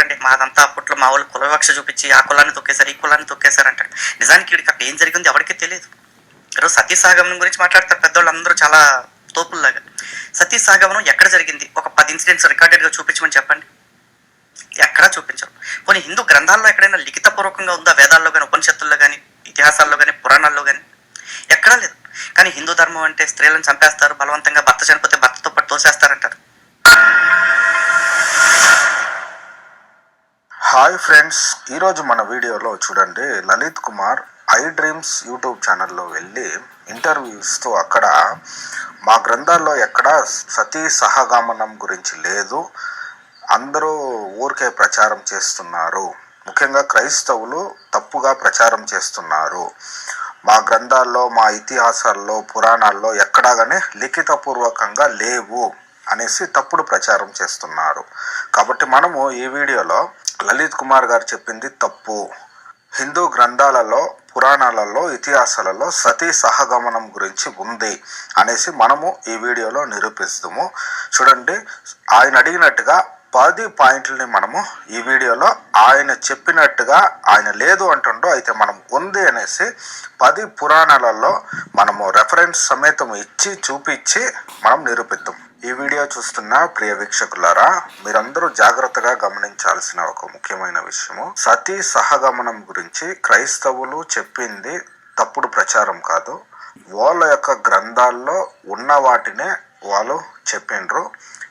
అంటారండి మాదంతా అప్పట్లో మా వాళ్ళు కులవివక్ష చూపించి ఆ కులాన్ని తొక్కేశారు ఈ కులాన్ని తొక్కేశారు అంటారు నిజానికి వీడికి అక్కడ ఏం జరిగింది ఎవరికీ తెలియదు. ఈరోజు సతీ సాగమనం గురించి మాట్లాడతారు పెద్దవాళ్ళు అందరూ చాలా తోపుల్లాగా. సతీ సాగమనం ఎక్కడ జరిగింది? ఒక పది ఇన్సిడెంట్స్ రికార్డెడ్గా చూపించమని చెప్పండి. ఎక్కడా చూపించరు. కొన్ని హిందూ గ్రంథాల్లో ఎక్కడైనా లిఖితపూర్వకంగా ఉందా? వేదాల్లో కానీ ఉపనిషత్తుల్లో కానీ ఇతిహాసాల్లో కానీ పురాణాల్లో కానీ ఎక్కడా లేదు. కానీ హిందూ ధర్మం అంటే స్త్రీలను చంపేస్తారు బలవంతంగా భర్త చనిపోతే భర్తతో పాటు తోసేస్తారంటారు. హాయ్ ఫ్రెండ్స్ ఈరోజు మన వీడియోలో చూడండి Lalit Kumar I dreams YouTube ఛానల్లో వెళ్ళి ఇంటర్వ్యూస్తో అక్కడ మా గ్రంథాల్లో ఎక్కడ సతీ సహగమనం గురించి లేదు. అందరూ ఊరికే ప్రచారం చేస్తున్నారు. ముఖ్యంగా క్రైస్తవులు తప్పుగా ప్రచారం చేస్తున్నారు. మా గ్రంథాల్లో మా ఇతిహాసాల్లో పురాణాల్లో ఎక్కడా కానీ లిఖితపూర్వకంగా లేవు అనేసి తప్పుడు ప్రచారం చేస్తున్నారు. కాబట్టి మనము ఈ వీడియోలో లలిత్ కుమార్ గారు చెప్పింది తప్పు. హిందూ గ్రంథాలలో పురాణాలలో ఇతిహాసాలలో సతీ సహగమనం గురించి ఉంది అనేసి మనము ఈ వీడియోలో నిరూపిస్తాము. చూడండి ఆయన అడిగినట్టుగా పది పాయింట్లని మనము ఈ వీడియోలో ఆయన చెప్పినట్టుగా ఆయన లేదు అంటుండో అయితే మనం ఉంది అనేసి పది పురాణాలలో మనము రెఫరెన్స్ సమేతం ఇచ్చి చూపించి మనం నిరూపిద్దాం. ఈ వీడియో చూస్తున్న ప్రియ వీక్షకులారా మీరందరూ జాగ్రత్తగా గమనించాల్సిన ఒక ముఖ్యమైన విషయము. సతీ సహగమనం గురించి క్రైస్తవులు చెప్పింది తప్పుడు ప్రచారం కాదు. వాళ్ళ యొక్క గ్రంథాల్లో ఉన్న వాటినే వాళ్ళు చెప్పిండ్రు.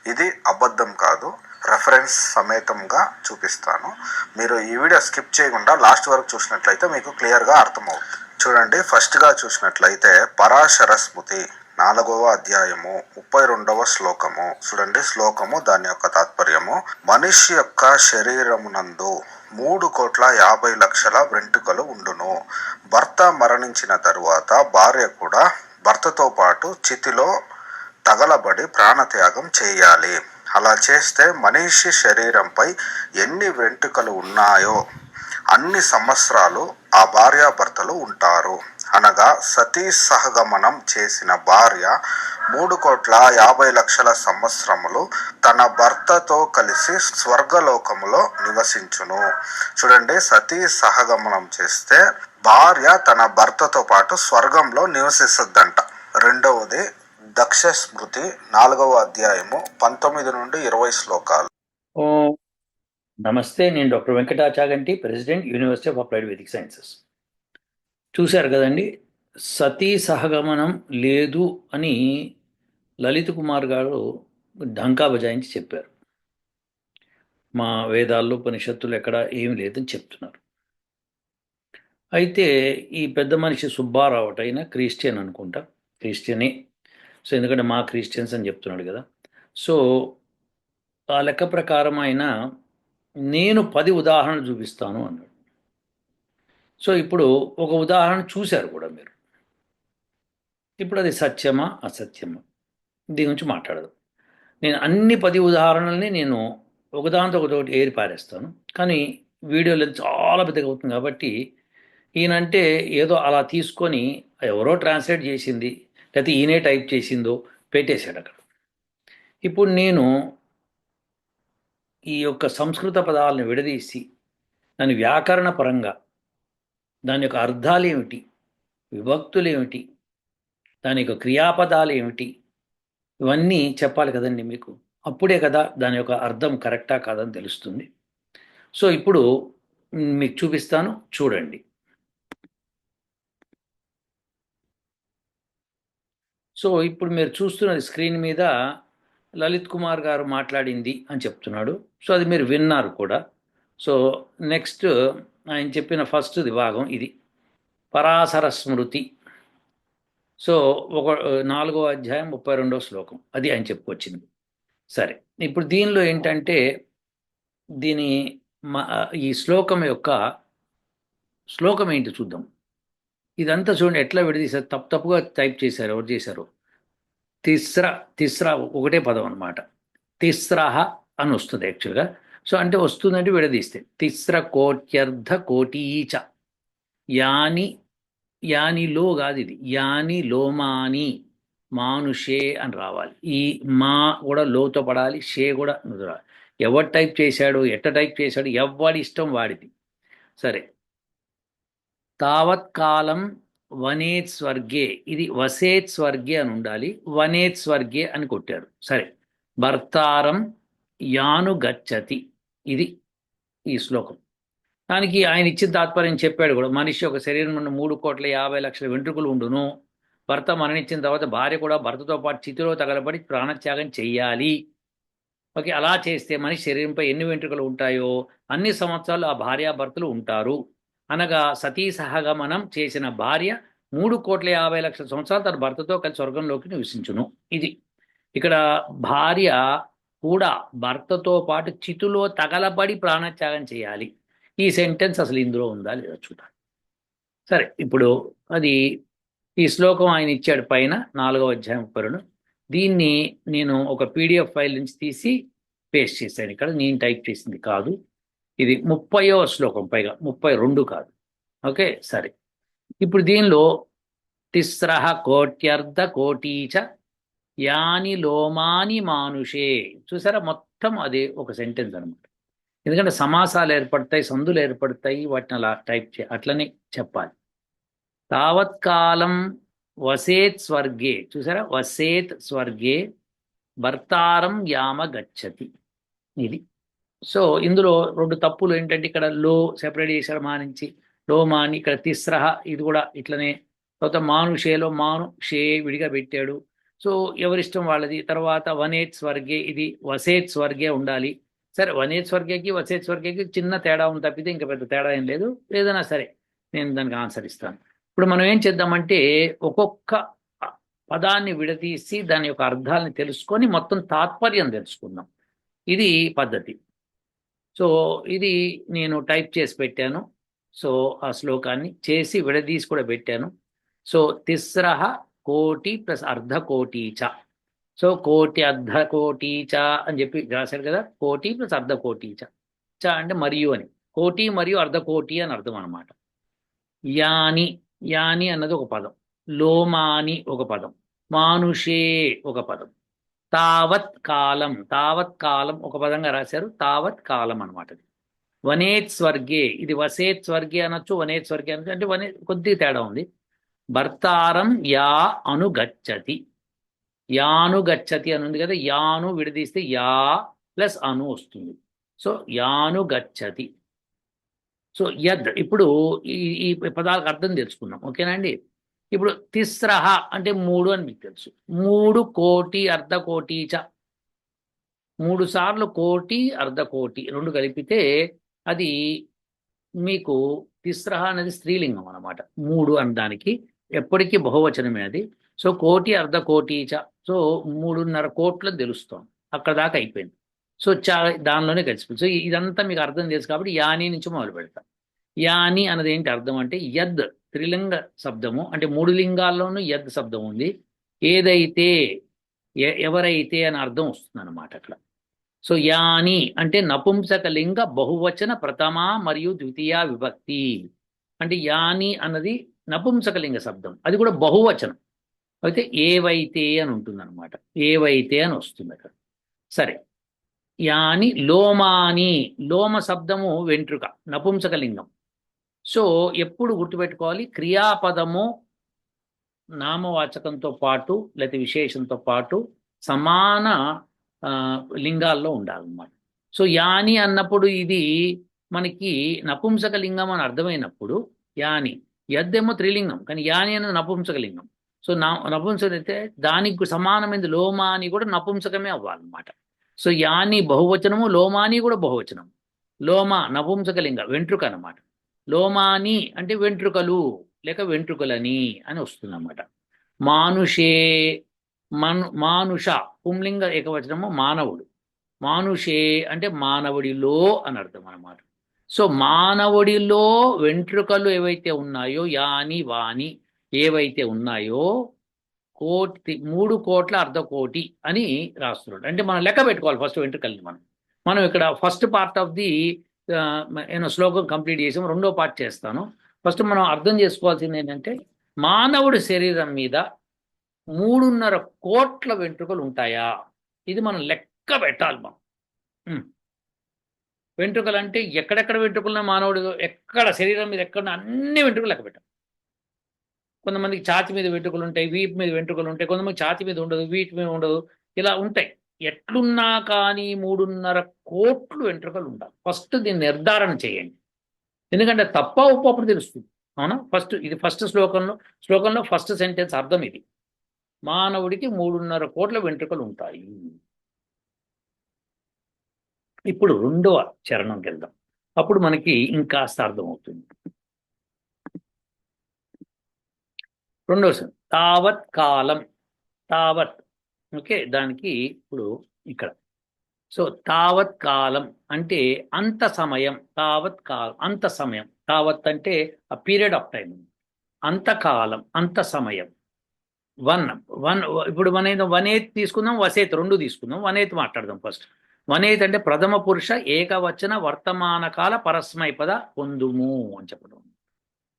ఇది అబద్ధం కాదు. రెఫరెన్స్ సమేతంగా చూపిస్తాను. మీరు ఈ వీడియో స్కిప్ చేయకుండా లాస్ట్ వరకు చూసినట్లయితే మీకు క్లియర్గా అర్థమవుతుంది. చూడండి ఫస్ట్గా చూసినట్లయితే పరాశర స్మృతి. నాలుగవ అధ్యాయము ముప్పై రెండవ శ్లోకము. చూడండి శ్లోకము దాని యొక్క తాత్పర్యము. మనిషి యొక్క శరీరమునందు మూడు కోట్ల యాభై లక్షల వెంట్రుకలు ఉండును. భర్త మరణించిన తరువాత భార్య కూడా భర్తతో పాటు చితిలో తగలబడి ప్రాణత్యాగం చేయాలి. అలా చేస్తే మనిషి శరీరంపై ఎన్ని వెంట్రుకలు ఉన్నాయో అన్ని సంవత్సరాలు ఆ భార్యాభర్తలు ఉంటారు. అనగా సతీ సహగమనం చేసిన భార్య మూడు కోట్ల యాభై లక్షల సంవత్సరములు తన భర్తతో కలిసి స్వర్గలోకములో నివసించును. చూడండి సతీ సహగమనం చేస్తే భార్య తన భర్తతో పాటు స్వర్గంలో నివసిస్తుందంట. రెండవది దక్ష స్మృతి నాలుగవ అధ్యాయము పంతొమ్మిది నుండి ఇరవై శ్లోకాలు. నమస్తే నేను doctor Venkata Chaganti president university of applied Vedic sciences. చూశారు కదండి? సతీ సహగమనం లేదు అని లలిత్ కుమార్ గారు ఢంకా బజాయించి చెప్పారు. మా వేదాల్లో ఉపనిషత్తులు ఎక్కడ ఏమి లేదని చెప్తున్నారు. అయితే ఈ పెద్ద మనిషి సుబ్బారావు అయినా క్రిస్టియన్ అనుకుంటా. క్రిస్టియనే. సో ఎందుకంటే మా క్రిస్టియన్స్ అని చెప్తున్నాడు కదా. సో ఆ లెక్క ప్రకారం ఆయన నేను పది ఉదాహరణలు చూపిస్తాను అన్నాడు. సో ఇప్పుడు ఒక ఉదాహరణ చూశారు కూడా మీరు. ఇప్పుడు అది సత్యమా అసత్యమా? దీని గురించి మాట్లాడదు. నేను అన్ని పది ఉదాహరణల్ని నేను ఒకదాంతో ఒకటి ఏరి పారేస్తాను. కానీ వీడియోలు చాలా పెద్దగా అవుతుంది కాబట్టి ఈయనంటే ఏదో అలా తీసుకొని ఎవరో ట్రాన్స్లేట్ చేసింది లేకపోతే ఈయనే టైప్ చేసిందో పెట్టేశాడు అక్కడ. ఇప్పుడు నేను ఈ యొక్క సంస్కృత పదాలను విడదీసి దాని వ్యాకరణ పరంగా దాని యొక్క అర్థాలు ఏమిటి? విభక్తులు ఏమిటి? దాని యొక్క క్రియాపదాలు ఏమిటి? ఇవన్నీ చెప్పాలి కదండి మీకు. అప్పుడే కదా దాని యొక్క అర్థం కరెక్టా కాదని తెలుస్తుంది. సో ఇప్పుడు మీకు చూపిస్తాను చూడండి. సో ఇప్పుడు మీరు చూస్తున్నది స్క్రీన్ మీద లలిత్ కుమార్ గారు మాట్లాడింది అని చెప్తున్నాడు. సో అది మీరు విన్నారు కూడా. సో నెక్స్ట్ ఆయన చెప్పిన ఫస్ట్ భాగం ఇది. పరాశర స్మృతి. సో ఒక నాలుగో అధ్యాయం ముప్పై రెండో శ్లోకం. అది ఆయన చెప్పుకొచ్చింది. సరే ఇప్పుడు దీనిలో ఏంటంటే దీని మా ఈ శ్లోకం యొక్క శ్లోకం ఏంటి చూద్దాం. ఇదంతా చూడండి ఎట్లా విడదీశారు? తప్పు తప్పుగా టైప్ చేశారు ఎవరు చేశారు? తిస్ర తిస్ర ఒకటే పదం అనమాట తిస్రహ అని వస్తుంది యాక్చువల్గా సో అంటే వస్తుందంటే విడదీస్తే. తిస్ర కోట్యర్ధ కోటీచ యాని యానిలో కాదు ఇది యాని లోమాని మానుషే అని రావాలి. ఈ మా కూడా లోతో పడాలి షే కూడా నుదురాలి ఎవరు టైప్ చేశాడు ఎట్ట టైప్ చేశాడు ఎవడి ఇష్టం వాడిది. సరే. తావత్కాలం వనేత్ స్వర్గే. ఇది వసేత్ స్వర్గే అని ఉండాలి. వనేత్ స్వర్గే అని కొట్టారు. సరే. భర్తారం యాను గచ్చతి ఇది ఈ శ్లోకం. దానికి ఆయన ఇచ్చిన తాత్పర్యం చెప్పాడు కూడా మనిషి ఒక శరీరం నుండి మూడు కోట్ల యాభై లక్షల వెంట్రుకలు ఉండును. భర్త మరణించిన తర్వాత భార్య కూడా భర్తతో పాటు చితిలో తగలబడి ప్రాణత్యాగం చెయ్యాలి. ఓకే అలా చేస్తే మనిషి శరీరంపై ఎన్ని వెంట్రుకలు ఉంటాయో అన్ని సంవత్సరాలు ఆ భార్యాభర్తలు ఉంటారు. అనగా సతీ సహగమనం చేసిన భార్య మూడు కోట్ల యాభై లక్షల సంవత్సరాలు తన భర్తతో కలిసి స్వర్గంలోకి నివసించును. ఇది. ఇక్కడ భార్య కూడా భర్తతో పాటు చితులో తగలబడి ప్రాణత్యాగం చేయాలి. ఈ సెంటెన్స్ అసలు ఇందులో ఉందా లేదా చూడాలి సరే ఇప్పుడు అది ఈ శ్లోకం ఆయన ఇచ్చాడు పైన నాలుగవ అధ్యాయం పరుడు దీన్ని నేను ఒక పీడిఎఫ్ ఫైల్ నుంచి తీసి పేస్ట్ చేశాను ఇక్కడ. నేను టైప్ చేసింది కాదు. ఇది ముప్పయో శ్లోకం పైగా ముప్పై రెండు కాదు. ఓకే సరే. ఇప్పుడు దీనిలో తిస్రహ కోట్యర్ధ కోటీచ యాని లోమాని మానుషే. చూసారా? మొత్తం అదే ఒక సెంటెన్స్ అనమాట ఎందుకంటే సమాసాలు ఏర్పడతాయి సందులు ఏర్పడతాయి వాటిని అలా టైప్ చే అట్లనే చెప్పాలి. తావత్కాలం వసేత్ స్వర్గే. చూసారా? వసేత్ స్వర్గే భర్తారం యామ గచ్చతి. ఇది. సో ఇందులో రెండు తప్పులు ఏంటంటే ఇక్కడ లో సెపరేట్ చేశారు మానించి లో మాని ఇక్కడ తిస్రహ ఇది కూడా ఇట్లనే. తర్వాత మానుషేలో మాను షే విడిగా పెట్టాడు. సో ఎవరిష్టం వాళ్ళది? తర్వాత వన్ ఎయిట్ స్వర్గే ఇది వసేట్ స్వర్గే ఉండాలి. సరే వన్ ఎయిట్ స్వర్గేకి వసేట్ స్వర్గేకి చిన్న తేడా ఉంది తప్పితే ఇంకా పెద్ద తేడా ఏం లేదు. ఏదైనా సరే నేను దానికి ఆన్సర్ ఇస్తాను. ఇప్పుడు మనం ఏం చేద్దామంటే ఒక్కొక్క పదాన్ని విడదీసి దాని యొక్క అర్థాలని తెలుసుకొని మొత్తం తాత్పర్యం తెలుసుకుందాం. ఇది పద్ధతి. సో ఇది నేను టైప్ చేసి పెట్టాను. సో ఆ శ్లోకాన్ని చేసి విడదీసి కూడా పెట్టాను. సో తిస్రహ కోటి ప్లస్ అర్ధ కోటి చ. సో కోటి అర్ధ కోటి చ అని చెప్పి రాశారు కదా కోటి ప్లస్ అర్ధ కోటి చ. చ అంటే మరియు అని. కోటి మరియు అర్ధ కోటి అని అర్థం అనమాట యాని యాని అన్నది ఒక పదం. లోమాని ఒక పదం. మానుషే ఒక పదం. తావత్ కాలం తావత్ కాలం ఒక పదంగా రాశారు. తావత్ కాలం అనమాట వనేత్ స్వర్గే ఇది వసేత్ స్వర్గే అనొచ్చు వనేత్ స్వర్గే అనొచ్చు అంటే వనే కొద్ది తేడా ఉంది. భర్తారం యా అనుగచ్చతి. యాను గచ్చతి అని ఉంది కదా యాను విడదీస్తే యా ప్లస్ అను వస్తుంది. సో యాను గచ్చతి సో యద్ ఇప్పుడు ఈ ఈ పదాలకు అర్థం తెలుసుకుందాం. ఓకేనా అండి? ఇప్పుడు తిస్రహ అంటే మూడు అని మీకు తెలుసు. మూడు కోటి అర్ధ కోటి చ. మూడు సార్లు కోటి అర్ధ కోటి రెండు కలిపితే అది మీకు తిస్రహ అనేది స్త్రీలింగం అనమాట మూడు అనడానికి ఎప్పటికీ బహువచనమే అది. సో కోటి అర్ధ కోటి చ సో మూడున్నర కోట్లు తెలుస్తాం అక్కడ దాకా అయిపోయింది. సో చా దానిలోనే కలిసిపోయింది. సో ఇదంతా మీకు అర్థం తెలుసు కాబట్టి యాని నుంచి మొదలు పెడతాం. యాని అన్నది ఏంటి అర్థం అంటే యద్ త్రిలింగ శబ్దము. అంటే మూడు లింగాల్లోనూ యద్ శబ్దం ఉంది. ఏదైతే ఎవరైతే అని అర్థం వస్తుంది అనమాట అక్కడ. సో యాని అంటే నపుంసక లింగ బహువచన ప్రథమ మరియు ద్వితీయ విభక్తి. అంటే యాని అన్నది నపుంసకలింగ శబ్దం. అది కూడా బహువచనం. అయితే ఏవైతే అని ఉంటుంది అనమాట ఏవైతే అని వస్తుంది అక్కడ. సరే. యాని లోమాని లోమ శబ్దము వెంట్రుక నపుంసకలింగం. సో ఎప్పుడు గుర్తుపెట్టుకోవాలి? క్రియాపదము నామవాచకంతో పాటు లేకపోతే విశేషంతో పాటు సమాన లింగాల్లో ఉండాలన్నమాట. సో యాని అన్నప్పుడు ఇది మనకి నపుంసక లింగం అని అర్థమైనప్పుడు యాని యద్దేమో త్రిలింగం. కానీ యాని అనేది నపుంసక లింగం సో నా నపుంసకైతే అయితే దానికి సమానమైనది లోమాని కూడా నపుంసకమే అవ్వాలన్నమాట. సో యాని బహువచనము లోమాని కూడా బహువచనం. లోమ నపుంసక లింగ వెంట్రుక అన్నమాట. లోమాని అంటే వెంట్రుకలు లేక వెంట్రుకలని అని వస్తుంది అన్నమాట మానుషే మను మానుష పుంలింగ ఏకవచనము మానవుడు. మానుషే అంటే మానవుడిలో అని అర్థం అన్నమాట. సో మానవుడిలో వెంట్రుకలు ఏవైతే ఉన్నాయో యాని వాని ఏవైతే ఉన్నాయో కోటి మూడు కోట్ల అర్ధ కోటి అని రాస్తున్నాడు. అంటే మనం లెక్క పెట్టుకోవాలి ఫస్ట్ వెంట్రుకల్ని మనం. మనం ఇక్కడ ఫస్ట్ పార్ట్ ఆఫ్ ది నేను శ్లోకం కంప్లీట్ చేసాం రెండో పార్ట్ చేస్తాను. ఫస్ట్ మనం అర్థం చేసుకోవాల్సింది ఏంటంటే మానవుడి శరీరం మీద మూడున్నర కోట్ల వెంట్రుకలు ఉంటాయా? ఇది మనం లెక్క పెట్టాలి మనం. వెంట్రుకలు అంటే ఎక్కడెక్కడ వెంట్రుకలున్న మానవుడు ఎక్కడ శరీరం మీద ఎక్కడ అన్ని వెంట్రుకలు లెక్క పెట్టాం. కొంతమందికి ఛాతి మీద వెంట్రుకలు ఉంటాయి వీపు మీద వెంట్రుకలు ఉంటాయి కొంతమంది ఛాతి మీద ఉండదు వీటి మీద ఉండదు ఇలా ఉంటాయి. ఎట్లున్నా కానీ మూడున్నర కోట్లు వెంట్రుకలు ఉండాలి. ఫస్ట్ దీన్ని నిర్ధారణ చేయండి. ఎందుకంటే తప్ప ఉప్పు అప్పుడు తెలుస్తుంది. అవునా? ఫస్ట్ ఇది ఫస్ట్ శ్లోకంలో శ్లోకంలో ఫస్ట్ సెంటెన్స్ అర్థం ఇది. మానవుడికి మూడున్నర కోట్ల వెంట్రుకలు ఉంటాయి. ఇప్పుడు రెండవ చరణంకి వెళ్దాం అప్పుడు మనకి ఇంకాస్త అర్థమవుతుంది. రెండవ తావత్ కాలం. తావత్. ఓకే దానికి ఇప్పుడు ఇక్కడ. సో తావత్ కాలం అంటే అంత సమయం. తావత్ కాలం అంత సమయం. తావత్ అంటే ఆ పీరియడ్ ఆఫ్ టైం అంతకాలం అంత సమయం. వన్ వన్ ఇప్పుడు మన వన్ ఎయిత్ తీసుకుందాం వసేత్ రెండు తీసుకుందాం వన్ ఎయిత్ మాట్లాడదాం ఫస్ట్. వనేత్ అంటే ప్రథమ పురుష ఏకవచన వర్తమాన కాల పరస్మైపద పొందుము అని చెప్పడం.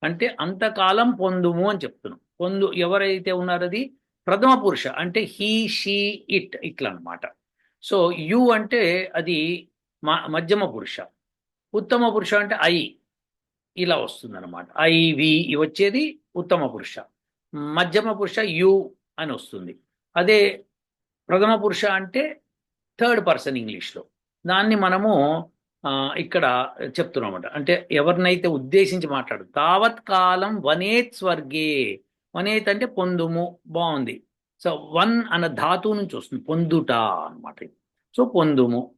అంటే అంతకాలం పొందుము అని చెప్తున్నాం. పొందు ఎవరైతే ఉన్నారో అది ప్రథమ పురుష అంటే హీ షీ ఇట్ ఇట్లా అన్నమాట సో యు అంటే అది మధ్యమ పురుష. ఉత్తమ పురుష అంటే ఐ. ఇలా వస్తుంది అనమాట ఐ వి వచ్చేది ఉత్తమ పురుష. మధ్యమ పురుష యు అని వస్తుంది. అదే ప్రథమ పురుష అంటే థర్డ్ పర్సన్ ఇంగ్లీష్లో దాన్ని మనము ఇక్కడ చెప్తున్నామట అంటే ఎవరినైతే ఉద్దేశించి మాట్లాడు తావత్ కాలం వనేత్ స్వర్గే. వనేత్ అంటే పొందుము బాగుంది. సో వన్ అన్న ధాతువు నుంచి వస్తుంది పొందుట అనమాట సో పొందుము.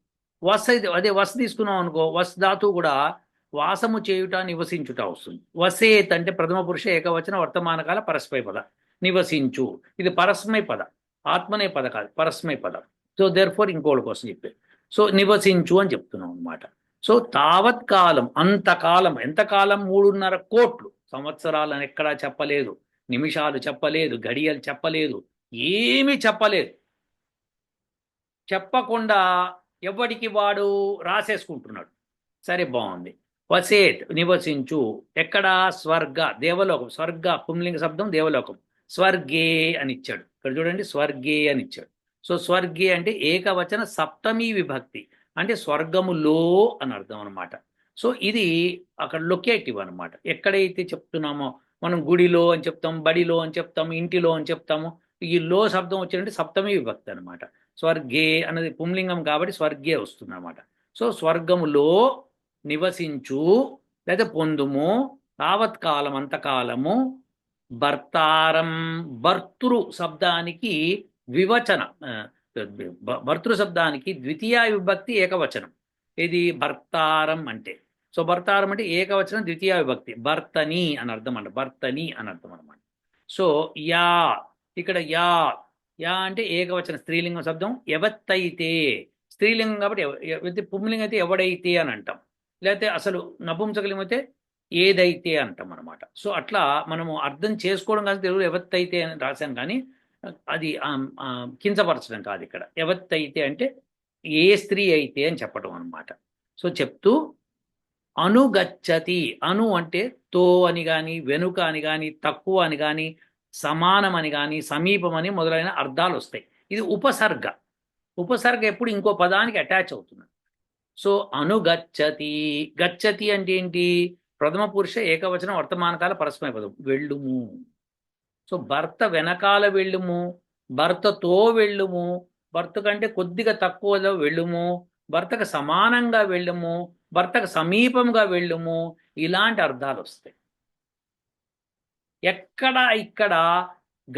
వస్ అయితే అదే వస్ తీసుకున్నాం అనుకో వస్ ధాతువు కూడా వాసము చేయుట నివసించుట వస్తుంది. వసేత్ అంటే ప్రథమ పురుష ఏకవచన వర్తమానకాల పరస్మై పద. నివసించు. ఇది పరస్మై పద. ఆత్మనే పద కాదు పరస్మై పద. సో దేర్ ఫోర్ ఇంకోటి కోసం చెప్పారు సో నివసించు అని చెప్తున్నాం అనమాట సో తావత్ కాలం అంతకాలం ఎంతకాలం మూడున్నర కోట్లు. సంవత్సరాలని ఎక్కడా చెప్పలేదు. నిమిషాలు చెప్పలేదు. గడియలు చెప్పలేదు. ఏమీ చెప్పలేదు. చెప్పకుండా ఎవడికి వాడు రాసేసుకుంటున్నాడు? సరే బాగుంది. వసేత్ నివసించు. ఎక్కడ? స్వర్గ దేవలోకం. స్వర్గ పుంలింగ శబ్దం దేవలోకం. స్వర్గే అని ఇచ్చాడు. ఇక్కడ చూడండి స్వర్గే అని ఇచ్చాడు. సో స్వర్గే అంటే ఏకవచన సప్తమీ విభక్తి. అంటే స్వర్గములో అని అర్థం అనమాట సో ఇది అక్కడ లొకేటివ్ అనమాట ఎక్కడైతే చెప్తున్నామో మనం గుడిలో అని చెప్తాం బడిలో అని చెప్తాము ఇంటిలో అని చెప్తాము ఈ లో శబ్దం వచ్చినట్టు సప్తమి విభక్తి అనమాట స్వర్గే అన్నది పుంలింగం కాబట్టి స్వర్గే వస్తుంది అనమాట సో స్వర్గములో నివసించు లేదా పొందుము తావత్కాలం అంతకాలము భర్తారం భర్తృ శబ్దానికి ద్వివచన భర్తృ శబ్దానికి ద్వితీయ విభక్తి ఏకవచనం. ఇది భర్తారం అంటే. సో భర్తారం అంటే ఏకవచనం ద్వితీయ విభక్తి. భర్తని అని అర్థం అంట భర్తని అని అర్థం అనమాట సో యా ఇక్కడ యా యా అంటే ఏకవచన స్త్రీలింగం శబ్దం ఎవత్తైతే స్త్రీలింగం కాబట్టి పుంలింగం అయితే ఎవడైతే అని అంటాం. లేకపోతే అసలు నపుంసకలింగం అయితే ఏదైతే అంటాం అనమాట సో అట్లా మనము అర్థం చేసుకోవడం కానీ తెలుగులో ఎవత్తైతే అని రాశాను కానీ అది కించపరచడం కాదు ఇక్కడ. ఎవత్తైతే అంటే ఏ స్త్రీ అయితే అని చెప్పడం అనమాట సో చెప్తూ అనుగచ్చతి. అను అంటే తో అని కానీ వెనుక అని కానీ తక్కువ అని కానీ సమానం అని కానీ సమీపం అని మొదలైన అర్థాలు వస్తాయి. ఇది ఉపసర్గ. ఉపసర్గ ఎప్పుడు ఇంకో పదానికి అటాచ్ అవుతుంది. సో అనుగచ్చతి. గచ్చతి అంటే ఏంటి? ప్రథమ పురుష ఏకవచనం వర్తమానకాల పరస్మయ పదం. వెళ్ళుము. సో భర్త వెనకాల వెళ్ళుము భర్తతో వెళ్ళుము భర్త కంటే కొద్దిగా తక్కువలో వెళ్ళుము భర్తకు సమానంగా వెళ్ళుము భర్తకు సమీపంగా వెళ్ళుము ఇలాంటి అర్థాలు వస్తాయి. ఎక్కడ ఇక్కడ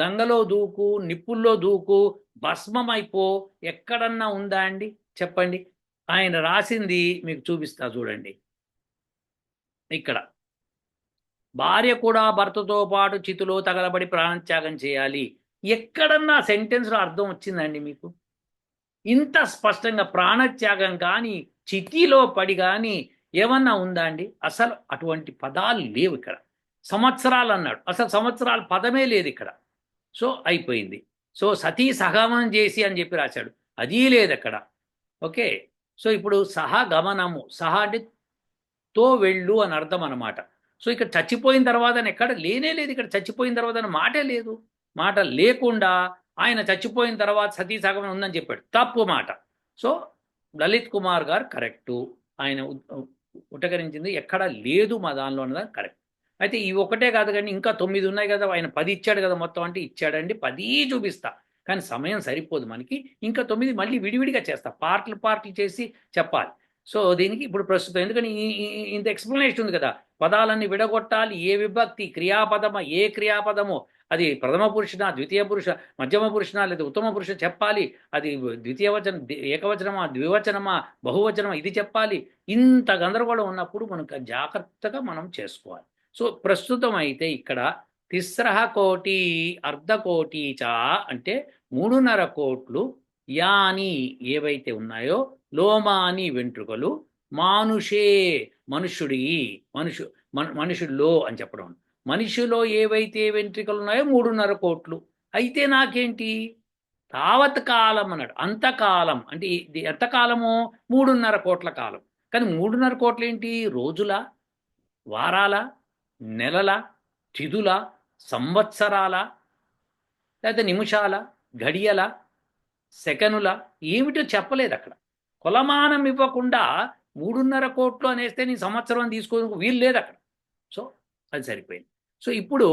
గంగలో దూకు నిప్పుల్లో దూకు భస్మమైపో ఎక్కడన్నా ఉందా అండి? చెప్పండి. ఆయన రాసింది మీకు చూపిస్తా చూడండి. ఇక్కడ. భార్య కూడా భర్తతో పాటు చితిలో తగలబడి ప్రాణత్యాగం చేయాలి. ఎక్కడన్నా సెంటెన్స్లో అర్థం వచ్చిందండి మీకు? ఇంత స్పష్టంగా ప్రాణత్యాగం కానీ చితిలో పడి కానీ ఏమన్నా ఉందా అండి? అసలు అటువంటి పదాలు లేవు ఇక్కడ. సంవత్సరాలు అన్నాడు. అసలు సంవత్సరాల పదమే లేదు ఇక్కడ. సో అయిపోయింది. సో సతీ సహగమనం చేసి అని చెప్పి రాశాడు. అది లేదు అక్కడ. ఓకే. సో ఇప్పుడు సహగమనము. సహ అంటే తో వెళ్ళు అని అర్థం అన్నమాట. సో ఇక్కడ చచ్చిపోయిన తర్వాత అని ఎక్కడ లేనే లేదు. ఇక్కడ చచ్చిపోయిన తర్వాత అని మాటే లేదు. మాట లేకుండా ఆయన చచ్చిపోయిన తర్వాత సతీ సగమనం ఉందని చెప్పాడు. తప్పు మాట. సో లలిత్ కుమార్ గారు కరెక్టు. ఆయన ఉటకరించింది ఎక్కడ లేదు మా దానిలో అన్నది కరెక్ట్. అయితే ఇవి ఒకటే కాదు కానీ ఇంకా తొమ్మిది ఉన్నాయి కదా ఆయన పది ఇచ్చాడు కదా మొత్తం అంటే ఇచ్చాడండి పది చూపిస్తా. కానీ సమయం సరిపోదు మనకి. ఇంకా తొమ్మిది మళ్ళీ విడివిడిగా చేస్తా. పార్ట్లు పార్ట్లు చేసి చెప్పాలి. సో దీనికి ఇప్పుడు ప్రస్తుతం ఎందుకని ఈ- ఇంత ఎక్స్ప్లెనేషన్ ఉంది కదా. పదాలన్నీ విడగొట్టాలి. ఏ విభక్తి? క్రియాపదమ? ఏ క్రియాపదమో? అది ప్రథమ పురుషున ద్వితీయ పురుష మధ్యమ పురుషున లేదా ఉత్తమ పురుష చెప్పాలి. అది ద్వితీయ వచనం ఏకవచనమా ద్వివచనమా బహువచనమా? ఇది చెప్పాలి. ఇంత గందరగోళం ఉన్నప్పుడు మనకు జాగ్రత్తగా మనం చేసుకోవాలి. సో ప్రస్తుతం అయితే ఇక్కడ తిస్రహ కోటి అర్ధకోటి చా అంటే మూడున్నర కోట్లు యాని ఏవైతే ఉన్నాయో లోమాని వెంట్రుకలు మానుషే మనుషుడి మనుషు మనుషుల్లో అని చెప్పడం. మనిషిలో ఏవైతే వెంట్రుకలు ఉన్నాయో మూడున్నర కోట్లు. అయితే నాకేంటి? తావత్ కాలం అన్నాడు. అంతకాలం అంటే ఎంతకాలము మూడున్నర కోట్ల కాలం. కానీ మూడున్నర కోట్లు ఏంటి రోజుల? వారాల? నెలల? తిథుల? సంవత్సరాల? లేకపోతే నిమిషాల? గడియల? సెకనుల? ఏమిటో చెప్పలేదు అక్కడ. కొలమానం ఇవ్వకుండా మూడున్నర కోట్లు అనేస్తే నీ సంవత్సరం తీసుకోవడానికి వీలు లేదు అక్కడ. సో అది సరిపోయింది. సో ఇప్పుడు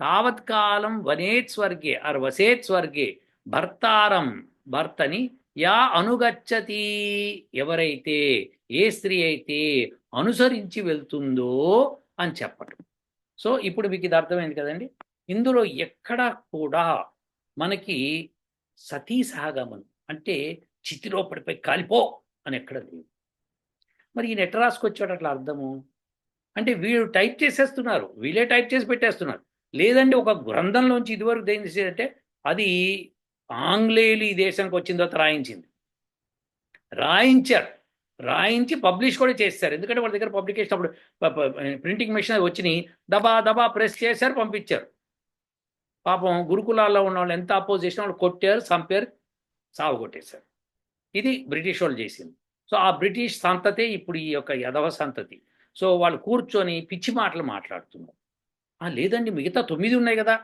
తావత్కాలం వనేత్ స్వర్గే ఆర్ వసేత్ స్వర్గే భర్తారం భర్తని యా అనుగచ్చతి ఎవరైతే ఏ స్త్రీ అయితే అనుసరించి వెళ్తుందో అని చెప్పటం. సో ఇప్పుడు మీకు ఇది అర్థమైంది కదండి. ఇందులో ఎక్కడ కూడా మనకి సతీ సహగమనం అంటే చితిలో పడిపోయి కాలిపో అని ఎక్కడ లేదు. మరి ఈయన ఎట్ట రాసుకొచ్చాడు అట్లా అర్థము? అంటే వీళ్ళు టైప్ చేసేస్తున్నారు. వీళ్ళే టైప్ చేసి పెట్టేస్తున్నారు. లేదండి ఒక గ్రంథంలోంచి ఇదివరకు దేని అంటే అది ఆంగ్లేయులు ఈ దేశానికి వచ్చిన తర్వాత రాయించింది. రాయించారు. రాయించి పబ్లిష్ కూడా చేస్తారు ఎందుకంటే వాళ్ళ దగ్గర పబ్లికేషన్ అప్పుడు ప్రింటింగ్ మెషిన్ వచ్చినాయి. దబా దబా ప్రెస్ చేశారు పంపించారు. పాపం గురుకులాల్లో ఉన్న వాళ్ళు ఎంత అపోజ్ చేసినా వాళ్ళు కొట్టారు చంపారు సాగు కొట్టేశారు. ఇది బ్రిటిష్ వాళ్ళు చేసింది. సో ఆ బ్రిటిష్ సంతతే ఇప్పుడు ఈ యొక్క యదవ సంతతి. సో వాళ్ళు కూర్చొని పిచ్చి మాటలు మాట్లాడుతున్నారు. లేదండి మిగతా తొమ్మిది ఉన్నాయి కదా.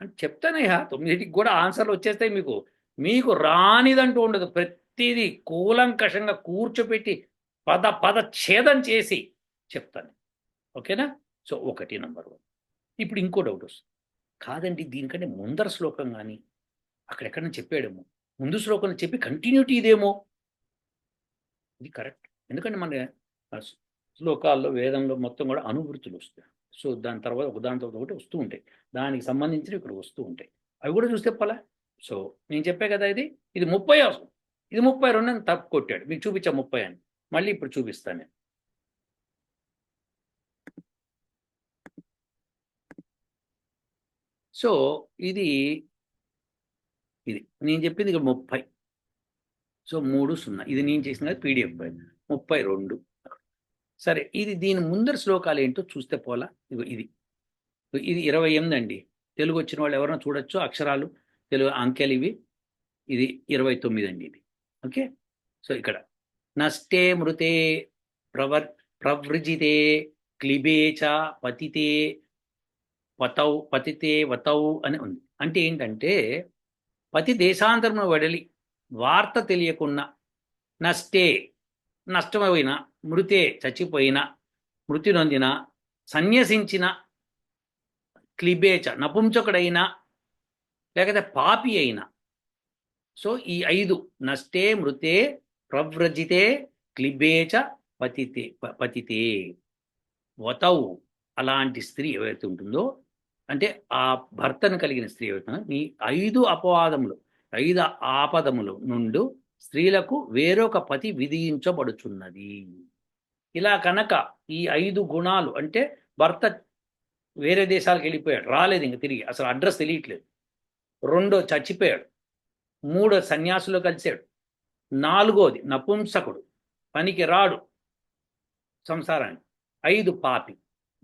అని చెప్తానయ్యా తొమ్మిదికి కూడా ఆన్సర్లు వచ్చేస్తాయి మీకు. మీకు రానిదంటూ ఉండదు. ప్రతిదీ కూలంకషంగా కూర్చోపెట్టి పద పద ఛేదం చేసి చెప్తాను. ఓకేనా? సో ఒకటి నంబర్ వన్. ఇప్పుడు ఇంకో డౌట్ వస్తుంది. కాదండి దీనికంటే ముందర శ్లోకం కానీ అక్కడెక్కడ చెప్పాడేమో. ముందు శ్లోకంలో చెప్పి కంటిన్యూటీ ఇదేమో? ఇది కరెక్ట్ ఎందుకంటే మన శ్లోకాల్లో వేదంలో మొత్తం కూడా అనువృత్తులు వస్తాయి. సో దాని తర్వాత ఒక దాని తర్వాత ఒకటి వస్తూ ఉంటాయి. దానికి సంబంధించినవి ఇక్కడ వస్తూ ఉంటాయి. అవి కూడా చూస్తే పలా. సో నేను చెప్పే కదా ఇది? ఇది ముప్పై అవసరం ఇది ముప్పై రెండు అని తప్పు కొట్టాడు. మీకు చూపించా ముప్పై అని. మళ్ళీ ఇప్పుడు చూపిస్తాను నేను. సో ఇది ఇది. నేను చెప్పింది ఇక్కడ ముప్పై. సో మూడు సున్నా. ఇది నేను చేసిన పీడిఎఫ్ ముప్పై రెండు. సరే ఇది దీని ముందర శ్లోకాలు ఏంటో చూస్తే పోలా. ఇగో ఇది. ఇది ఇరవై ఎనిమిది అండి. తెలుగు వచ్చిన వాళ్ళు ఎవరైనా చూడొచ్చు. అక్షరాలు తెలుగు అంకెలు ఇవి. ఇది ఇరవై తొమ్మిది అండి ఇది. ఓకే? సో ఇక్కడ. నష్టే మృతే ప్రవర్ ప్రవృజితే క్లిబే చ పతితే వతౌ పతితే వతౌ అని ఉంది. అంటే ఏంటంటే పతి దేశాంతరమును వడలి వార్త తెలియకున్నా నష్టే నష్టమైన మృతే చచ్చిపోయిన మృతి నొందిన సన్యసించిన క్లిబేచ నపుంసకుడైన లేకపోతే పాపి అయిన. సో ఈ ఐదు నష్టే మృతే ప్రవ్రజితే క్లిబేచ పతితే ప- పతితే. వతవు అలాంటి స్త్రీ ఎవరైతే ఉంటుందో అంటే ఆ భర్తను కలిగిన స్త్రీ ఎవరైతే ఈ ఐదు అపవాదములు ఐదు ఆపదములు నుండి స్త్రీలకు వేరొక పతి విధించబడుచున్నది. ఇలా కనుక ఈ ఐదు గుణాలు అంటే భర్త వేరే దేశాలకు వెళ్ళిపోయాడు రాలేదు ఇంక తిరిగి అసలు అడ్రస్ తెలియట్లేదు. రెండో చచ్చిపోయాడు మూడో సన్యాసులో కలిశాడు నాలుగోది నపుంసకుడు పనికి రాడు సంసారానికి ఐదు పాపి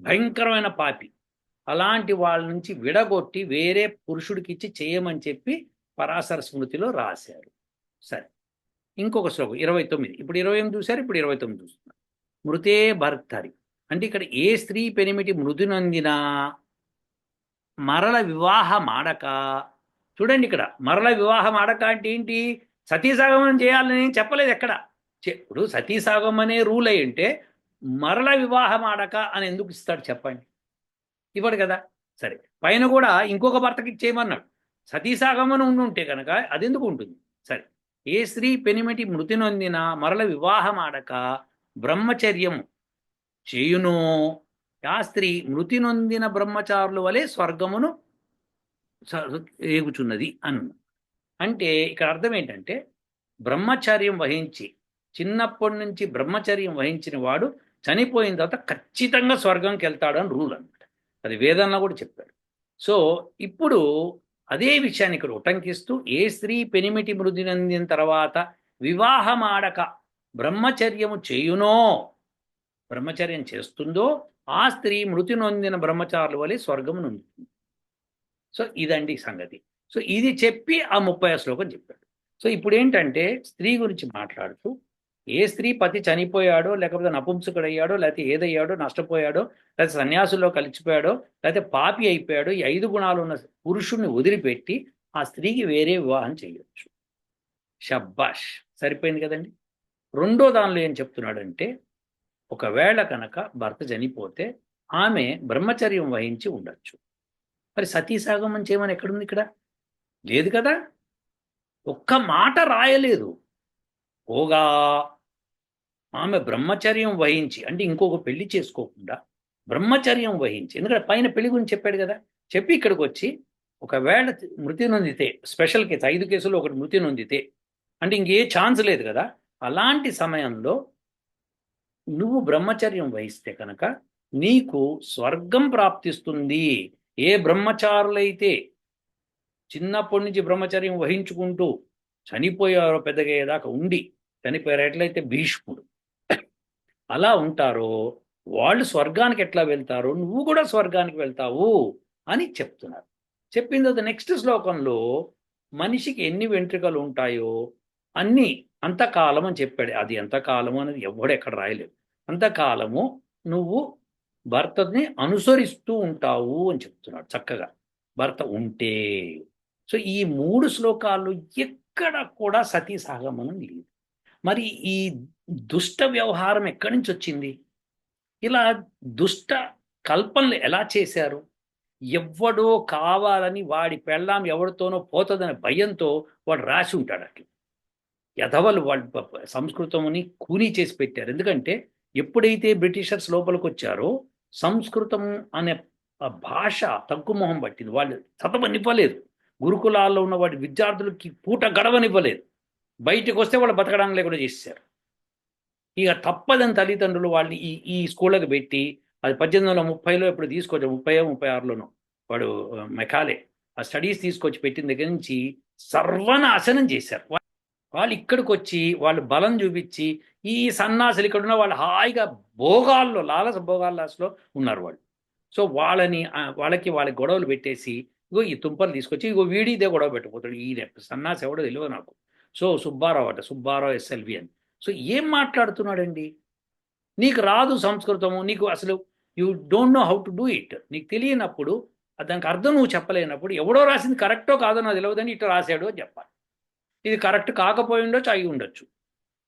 భయంకరమైన పాపి. అలాంటి వాళ్ళ నుంచి విడగొట్టి వేరే పురుషుడికి ఇచ్చి చేయమని చెప్పి పరాశర స్మృతిలో రాశారు. సరే. ఇంకొక శ్లోకం ఇరవై తొమ్మిది. ఇప్పుడు ఇరవై ఎనిమిది చూశారు ఇప్పుడు ఇరవై తొమ్మిది చూస్తున్నారు. మృతే భర్తరి. అంటే ఇక్కడ ఏ స్త్రీ పెనిమిటి మృదునందినా? మరల వివాహం ఆడక చూడండి ఇక్కడ మరల వివాహం ఆడక అంటే ఏంటి? సతీసాగమనం చేయాలని చెప్పలేదు ఎక్కడ. చె- ఇప్పుడు సతీసాగం అనే రూల్ అయి ఉంటే మరల వివాహం ఆడక అని ఎందుకు ఇస్తాడు చెప్పండి? ఇవ్వడు కదా? సరే. పైన కూడా ఇంకొక భర్తకి ఇచ్చేయమన్నాడు. సతీసాగమని ఉండి ఉంటే కనుక అది ఎందుకు ఉంటుంది? సరే. ఏ స్త్రీ పెనిమిటి మృతి నొందిన మరల వివాహం ఆడక బ్రహ్మచర్యము చేయునో ఆ స్త్రీ మృతి నొందిన బ్రహ్మచారుల వలె స్వర్గమును ఏగుచున్నది అన్న అంటే ఇక్కడ అర్థం ఏంటంటే బ్రహ్మచర్యం వహించి చిన్నప్పటి నుంచి బ్రహ్మచర్యం వహించిన వాడు చనిపోయిన తర్వాత ఖచ్చితంగా స్వర్గంకి వెళ్తాడు అని రూల్ అనమాట అది వేదంలో కూడా చెప్పాడు. సో ఇప్పుడు అదే విషయాన్ని ఇక్కడ ఉటంకిస్తూ ఏ స్త్రీ పెనిమిటి మృతి నందిన తర్వాత వివాహమాడక బ్రహ్మచర్యము చేయునో బ్రహ్మచర్యం చేస్తుందో ఆ స్త్రీ మృతి నొందిన బ్రహ్మచారుల వలె స్వర్గము నొందుతుంది. సో ఇదండి సంగతి. సో ఇది చెప్పి ఆ ముప్పై శ్లోకం చెప్పాడు. సో ఇప్పుడు ఏంటంటే స్త్రీ గురించి మాట్లాడుతూ ఏ స్త్రీ పతి చనిపోయాడో లేకపోతే నపుంసకుడయ్యాడో లేకపోతే ఏదయ్యాడో నష్టపోయాడో లేకపోతే సన్యాసుల్లో కలిసిపోయాడో లేకపోతే పాపి అయిపోయాడో ఈ ఐదు గుణాలు ఉన్న పురుషుణ్ణి వదిలిపెట్టి ఆ స్త్రీకి వేరే వివాహం చేయొచ్చు. షబ్బాష్. సరిపోయింది కదండి? రెండో దానిలో ఏం చెప్తున్నాడంటే ఒకవేళ కనుక భర్త చనిపోతే ఆమె బ్రహ్మచర్యం వహించి ఉండొచ్చు. మరి సతీసాగమం చేయమని ఎక్కడుంది ఇక్కడ? లేదు కదా? ఒక్క మాట రాయలేదు. పోగా ఆమె బ్రహ్మచర్యం వహించి అంటే ఇంకొక పెళ్ళి చేసుకోకుండా బ్రహ్మచర్యం వహించి ఎందుకంటే పైన పెళ్ళి గురించి చెప్పాడు కదా చెప్పి ఇక్కడికి వచ్చి ఒకవేళ మృతి నొందితే స్పెషల్ కేసు ఐదు కేసులు ఒకటి మృతి నొందితే అంటే ఇంకే ఛాన్స్ లేదు కదా అలాంటి సమయంలో నువ్వు బ్రహ్మచర్యం వహిస్తే కనుక నీకు స్వర్గం ప్రాప్తిస్తుంది. ఏ బ్రహ్మచారులైతే చిన్నప్పటి నుంచి బ్రహ్మచర్యం వహించుకుంటూ చనిపోయారో పెద్దగయ్యేదాకా ఉండి చనిపోయారు ఎట్లయితే భీష్ముడు అలా ఉంటారో వాళ్ళు స్వర్గానికి ఎట్లా వెళ్తారో నువ్వు కూడా స్వర్గానికి వెళ్తావు అని చెప్తున్నారు. చెప్పిన తర్వాత నెక్స్ట్ శ్లోకంలో మనిషికి ఎన్ని వెంట్రుకలు ఉంటాయో అన్ని అంతకాలం అని చెప్పాడు. అది ఎంతకాలము అనేది ఎవడు ఎక్కడ రాయలేదు. అంతకాలము నువ్వు భర్తని అనుసరిస్తూ ఉంటావు అని చెప్తున్నాడు చక్కగా. భర్త ఉంటే. సో ఈ మూడు శ్లోకాలు ఎక్కడ కూడా సతీ సాగమనం లేదు. మరి ఈ దుష్ట వ్యవహారం ఎక్కడి నుంచి వచ్చింది? ఇలా దుష్ట కల్పనలు ఎలా చేశారు? ఎవడో కావాలని వాడి పెళ్ళాం ఎవరితోనో పోతుందనే భయంతో వాడు రాసి ఉంటాడు అట్లా. యథవలు వాళ్ళు ప- సంస్కృతముని కూనీ చేసి పెట్టారు. ఎందుకంటే ఎప్పుడైతే బ్రిటిషర్స్ లోపలికి వచ్చారో సంస్కృతం అనే భాష తగ్గుమొహం పట్టింది. వాళ్ళు చదవనివ్వలేదు గురుకులాల్లో ఉన్న వాటి విద్యార్థులకి పూట గడవనివ్వలేదు. బయటకు వస్తే వాళ్ళు బతకడానికి లేకుండా చేశారు ఇక తప్పదని తల్లిదండ్రులు వాళ్ళని ఈ ఈ స్కూళ్ళకి పెట్టి అది పద్దెనిమిది వందల ముప్పైలో ఇప్పుడు తీసుకొచ్చారు? ముప్పై ముప్పై ఆరులోనూ వాడు మెకాలే. ఆ స్టడీస్ తీసుకొచ్చి పెట్టిన దగ్గర నుంచి సర్వనాశనం చేశారు. వాళ్ళు ఇక్కడికి వచ్చి వాళ్ళు బలం చూపించి ఈ సన్నాసులు ఇక్కడ ఉన్న వాళ్ళు హాయిగా భోగాల్లో లాలస భోగాల్లాస్లో ఉన్నారు వాళ్ళు. సో వాళ్ళని వాళ్ళకి వాళ్ళకి గొడవలు పెట్టేసి ఇగో ఈ తుంపలు తీసుకొచ్చి ఇగో వీడి ఇదే గొడవ పెట్టిపోతాడు ఈ సన్నాసి ఎవడో తెలియదు నాకు. సో సుబ్బారావు అట సుబ్బారావు ఎస్ఎల్వి అని. సో ఏం మాట్లాడుతున్నాడండి? నీకు రాదు సంస్కృతము నీకు అసలు you don't know how to do it నీకు తెలియనప్పుడు దానికి అర్థం నువ్వు చెప్పలేనప్పుడు ఎవడో రాసింది కరెక్టో కాదో నాకు తెలియదని ఇటు రాశాడు అని చెప్పాలి. ఇది కరెక్ట్ కాకపోయి ఉండొచ్చు అయి ఉండొచ్చు.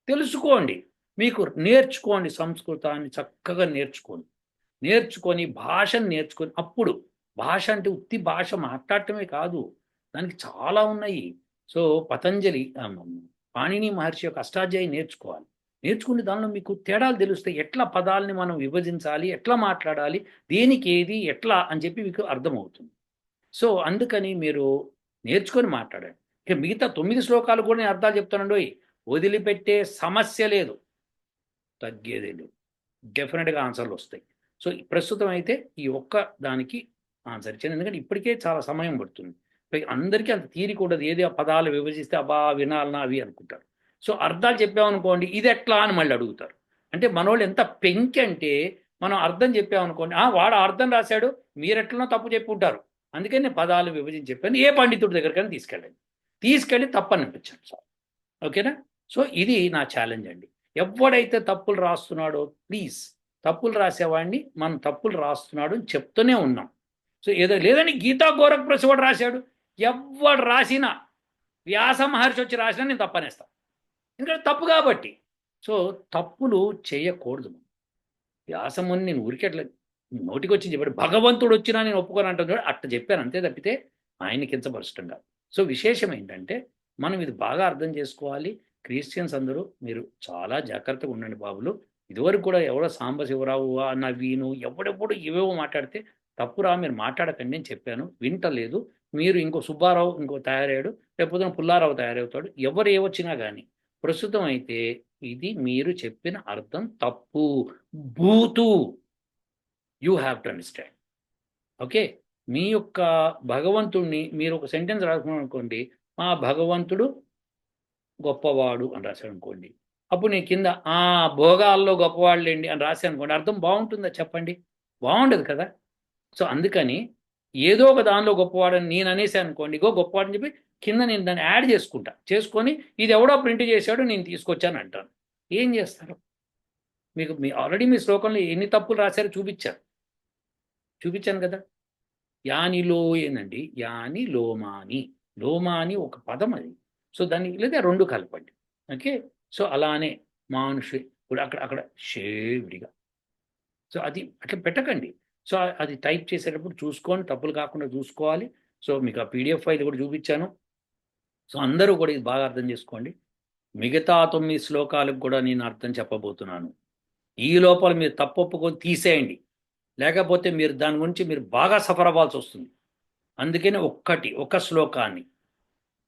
తెలుసుకోండి. మీకు నేర్చుకోండి సంస్కృతాన్ని చక్కగా నేర్చుకోండి. నేర్చుకొని భాషను నేర్చుకొని అప్పుడు భాష అంటే ఉత్తి భాష మాట్లాడటమే కాదు దానికి చాలా ఉన్నాయి. సో పతంజలి పాణిని మహర్షి యొక్క అష్టాధ్యాయి నేర్చుకోవాలి. నేర్చుకునే దానిలో మీకు తేడాలు తెలుస్తాయి. ఎట్లా పదాలని మనం విభజించాలి ఎట్లా మాట్లాడాలి దేనికి ఏది ఎట్లా అని చెప్పి మీకు అర్థమవుతుంది. సో అందుకని మీరు నేర్చుకొని మాట్లాడండి. ఇక మిగతా తొమ్మిది శ్లోకాలు కూడా నేను అర్థాలు చెప్తానండి. వదిలిపెట్టే సమస్య లేదు. తగ్గేదే లేదు. డెఫినెట్గా ఆన్సర్లు వస్తాయి. సో ప్రస్తుతం అయితే ఈ ఒక్క దానికి ఆన్సర్ ఇచ్చాను ఎందుకంటే ఇప్పటికే చాలా సమయం పడుతుంది. అందరికీ అంత తీరిక ఉండదు ఏది ఆ పదాలు విభజిస్తే అబ్బా వినాలనా అవి అనుకుంటారు. సో అర్థాలు చెప్పామనుకోండి ఇది ఎట్లా అని మళ్ళీ అడుగుతారు. అంటే మనోళ్ళు ఎంత పెంకి అంటే మనం అర్థం చెప్పామనుకోండి ఆ వాడు అర్థం రాశాడు మీరెట్లనో తప్పు చెప్పి ఉంటారు అందుకని నేను పదాలు విభజించి చెప్పాను. ఏ పండితుడి దగ్గరికైనా తీసుకెళ్ళండి. తీసుకెళ్ళి తప్పని అనిపించండి సార్. ఓకేనా? సో ఇది నా ఛాలెంజ్ అండి. ఎవడైతే తప్పులు రాస్తున్నాడో ప్లీజ్ తప్పులు రాసేవాడిని మనం తప్పులు రాస్తున్నాడు అని చెప్తూనే ఉన్నాం. సో ఏదో లేదని గీతా గోరఖ్ ప్రసవాడు రాశాడు. ఎవడు రాసినా వ్యాస మహర్షి వచ్చి రాసినా నేను తప్పనేస్తాను ఎందుకంటే తప్పు కాబట్టి. సో తప్పులు చేయకూడదు వ్యాసముని నేను ఊరికే నోటికి వచ్చి చెప్పాడు భగవంతుడు వచ్చినా నేను ఒప్పుకొని అంటున్నాడు అట్ట చెప్పాను అంతే తప్పితే ఆయన కించపరచడం కాదు. సో విశేషం ఏంటంటే మనం ఇది బాగా అర్థం చేసుకోవాలి. క్రిస్టియన్స్ అందరూ మీరు చాలా జాగ్రత్తగా ఉండండి బాబులు. ఇదివరకు కూడా ఎవడో సాంబశివరావు నవీను ఎవడెప్పుడు ఇవేవో మాట్లాడితే తప్పురా మీరు మాట్లాడకండి నేను చెప్పాను. వింటలేదు. మీరు ఇంకో సుబ్బారావు ఇంకో తయారయ్యాడు. రేపు పుల్లారావు తయారవుతాడు. ఎవరు ఏవచ్చినా కానీ ప్రస్తుతం అయితే ఇది మీరు చెప్పిన అర్థం తప్పు. బూతు. You have to understand. Okay? మీ యొక్క భగవంతుణ్ణి మీరు ఒక సెంటెన్స్ రాసుకున్నాం అనుకోండి. మా భగవంతుడు గొప్పవాడు అని రాశాడు అనుకోండి. అప్పుడు నేను కింద ఆ భోగాల్లో గొప్పవాళ్ళండి అని రాశాను అనుకోండి. అర్థం బాగుంటుందా చెప్పండి? బాగుండదు కదా? సో అందుకని ఏదో ఒక దానిలో గొప్పవాడని నేను అనేసాను అనుకోండి ఇగో గొప్పవాడని చెప్పి కింద నేను దాన్ని యాడ్ చేసుకుంటా. చేసుకొని ఇది ఎవడో ప్రింట్ చేశాడో నేను తీసుకొచ్చాను అంటాను. ఏం చేస్తారు? మీకు మీ ఆల్రెడీ మీ శ్లోకంలో ఎన్ని తప్పులు రాశారో చూపించారు చూపించాను కదా. యానిలో ఏనండి యాని లోమాని. లోమాని ఒక పదం అది. సో దాన్ని లేదా రెండు కలపండి. ఓకే? సో అలానే మానుషు ఇప్పుడు అక్కడ అక్కడ షేవిడిగా. సో అది అట్లా పెట్టకండి. సో అది టైప్ చేసేటప్పుడు చూసుకొని తప్పులు కాకుండా చూసుకోవాలి. సో మీకు ఆ పీడిఎఫ్ ఫైల్ కూడా చూపించాను. సో అందరూ కూడా ఇది బాగా అర్థం చేసుకోండి. మిగతా తొమ్మిది శ్లోకాలకు కూడా నేను అర్థం చెప్పబోతున్నాను. ఈ లోపల మీరు తప్పు ఒప్పుకొని తీసేయండి. లేకపోతే మీరు దాని గురించి మీరు బాగా సఫర్ అవ్వాల్సి వస్తుంది. అందుకనే ఒక్కటి ఒక శ్లోకాన్ని.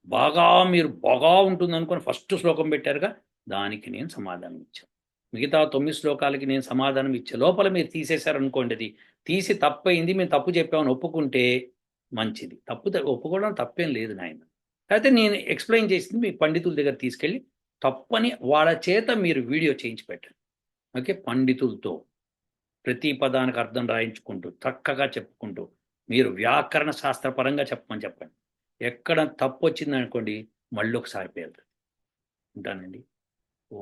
బాగా మీరు బాగా ఉంటుంది అనుకుని ఫస్ట్ శ్లోకం పెట్టారుగా దానికి నేను సమాధానం ఇచ్చాను. మిగతా తొమ్మిది శ్లోకాలకి నేను సమాధానం ఇచ్చే లోపల మీరు తీసేశారనుకోండి అది తీసి తప్పైంది మేము తప్పు చెప్పామని ఒప్పుకుంటే మంచిది. తప్పు ఒప్పుకోవడం తప్పేం లేదు నాయన. అయితే నేను ఎక్స్ప్లెయిన్ చేసింది మీ పండితుల దగ్గర తీసుకెళ్ళి తప్పని వాళ్ళ చేత మీరు వీడియో చేయించి పెట్టండి. ఓకే? పండితులతో ప్రతి పదానికి అర్థం రాయించుకుంటూ చక్కగా చెప్పుకుంటూ మీరు వ్యాకరణ శాస్త్రపరంగా చెప్పమని చెప్పండి. ఎక్కడ తప్పు వచ్చిందనుకోండి మళ్ళీ ఒకసారి పేరు ఉంటానండి. ఓ